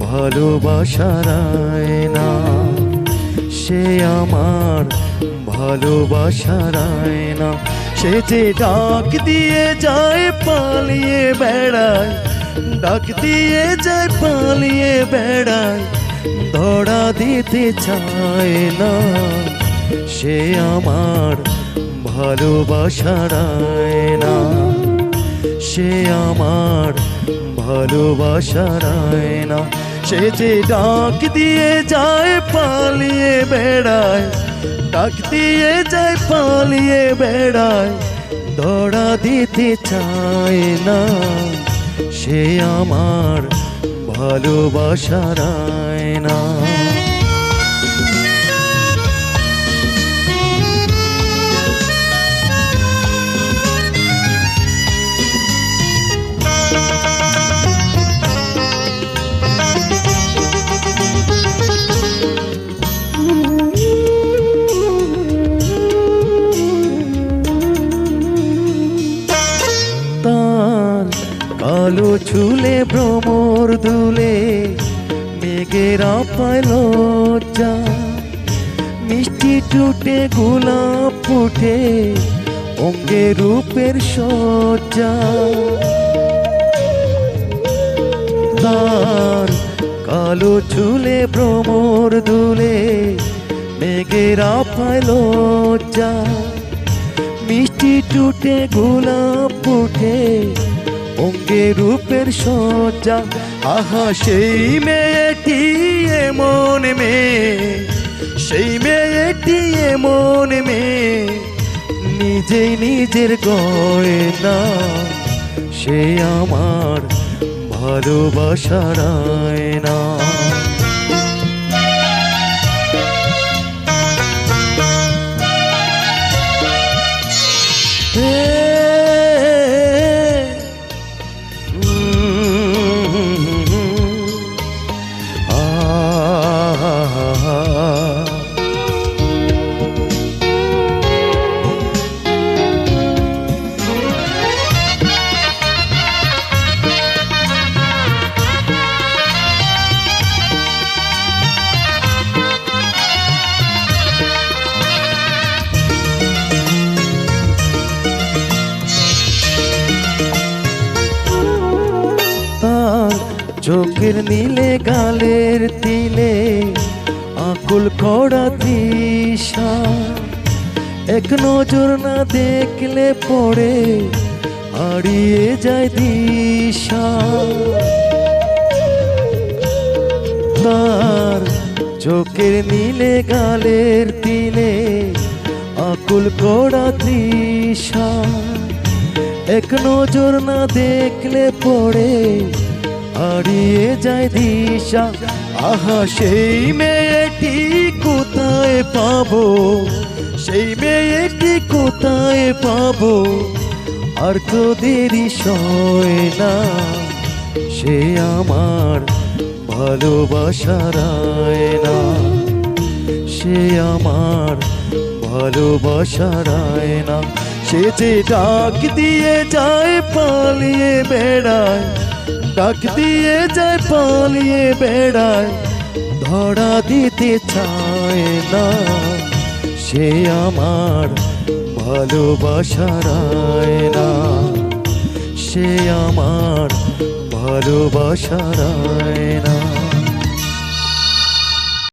ভালোবাসার না। সে আমার ভালোবাসার না। সে যে ডাক দিয়ে যায়, পালিয়ে বেড়ায়। ডাক দিয়ে যায়, পালিয়ে বেড়ায়। ধরা দিতে চায় না। সে আমার ভালোবাসার না। সে আমার ভালোবাসার না সে যে ডাক দিয়ে যায়, পালিয়ে বেড়ায়। ডাক দিয়ে যায়, পালিয়ে বেড়ায়, ধরা দিতে চায় না। সে আমার ভালোবাসার না কালো ছুলে ভ্রমর দুলে, মেঘেরা পাইল যা মিষ্টি টুটে, গোলাপ ফুটে, অঙ্গে রূপের সজ্জা। তার কালো চুলে ভ্রমর দুলে, মেঘেরা পাইল যা মিষ্টি টুটে, গোলাপ ফুটে অঙ্গে রূপের সজ্জা আহা, সেই মেয়েটি এমন মেয়ে, সেই মেয়েটি এমন মেয়ে নিজে নিজের গয়না, সে আমার ভালোবাসার না চোখের নীলে, গালের তিলে, আকুল করা দিশা। এক নজর না দেখলে পড়ে, হারিয়ে যায় দিশা। তার চোখের নীলে, গালের তিলে, আকুল করা তৃষা এক নজর না দেখলে পড়ে হারিয়ে যায় দিশা। আহা, সেই মেয়েটি কোথায় পাবো? সেই মেয়েটি কোথায় পাবো? আর তো দেরি সয় না। সে আমার ভালোবাসার না সে আমার ভালোবাসার না সে যে ডাক দিয়ে যায় পালিয়ে বেড়ায় ডাক দিয়ে যায় পালিয়ে বেড়ায়, ধরা দিতে চায় না। সে আমার ভালোবাসার না সে আমার ভালোবাসার না